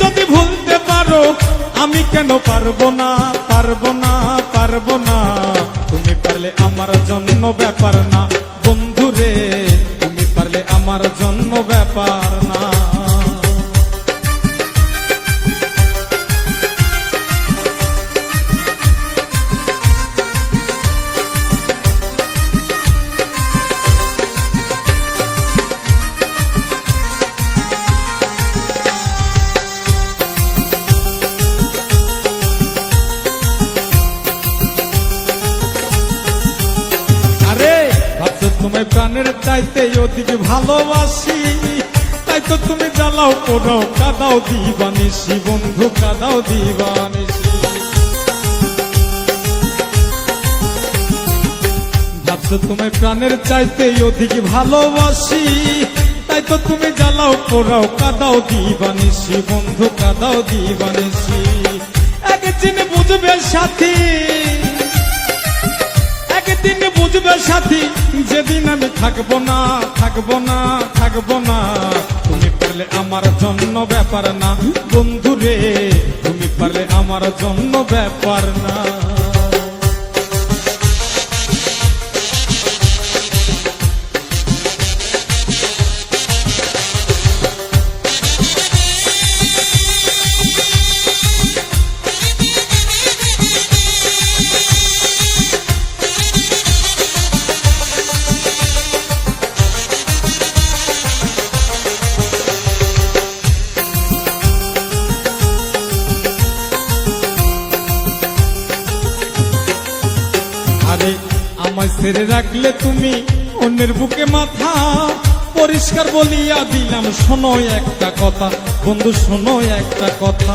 যদি ভুলতে পারো, আমি কেন পারব না? পারব না পারব না। তুমি পারলে আমার জন্য ব্যাপার না। তোমায় প্রাণের চাইতে ওদিকে ভালোবাসি। তাই তো তুমি জ্বালাও, পোড়াও, কাদাও দিবানিসি বন্ধু, কাদাও দিবানিসি ভাবছ তোমায় প্রাণের চাইতে ওদিকে ভালোবাসি। তাই তো তুমি জ্বালাও, পোড়াও, কাদাও দিবানিসি বন্ধু, কাদাও দিবানিসি একদিন বুঝবে সাথী, একদিন বুঝবে সাথী আমি থাকব না থাকব না থাকব না। তুমি পারলে আমার জন্য ব্যাপার না। বন্ধু রে তুমি পারলে আমার জন্য ব্যাপার না। আমায় ছেড়ে রাখলে তুমি অন্যের বুকে মাথা। পরিষ্কার বলিয়া দিলাম, শোনো একটা কথা। বন্ধু, শোনো একটা কথা।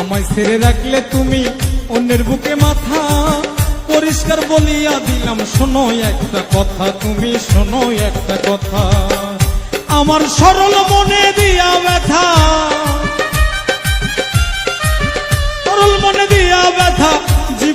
আমায় ছেড়ে রাখলে তুমি অন্যের বুকে মাথা। পরিষ্কার বলিয়া দিলাম, শোনো একটা কথা। তুমি শোনো একটা কথা। আমার সরল মনে দিয়া ব্যথা।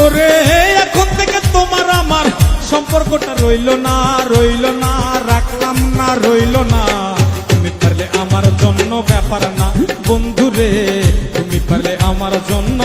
ওরে এখন থেকে তোমার আমার সম্পর্কটা রইল না রইল না, রাখলাম না, রইল না। তুমি পারলে আমার জন্য ব্যাপার না, বন্ধু রে। তুমি পারলে আমার জন্য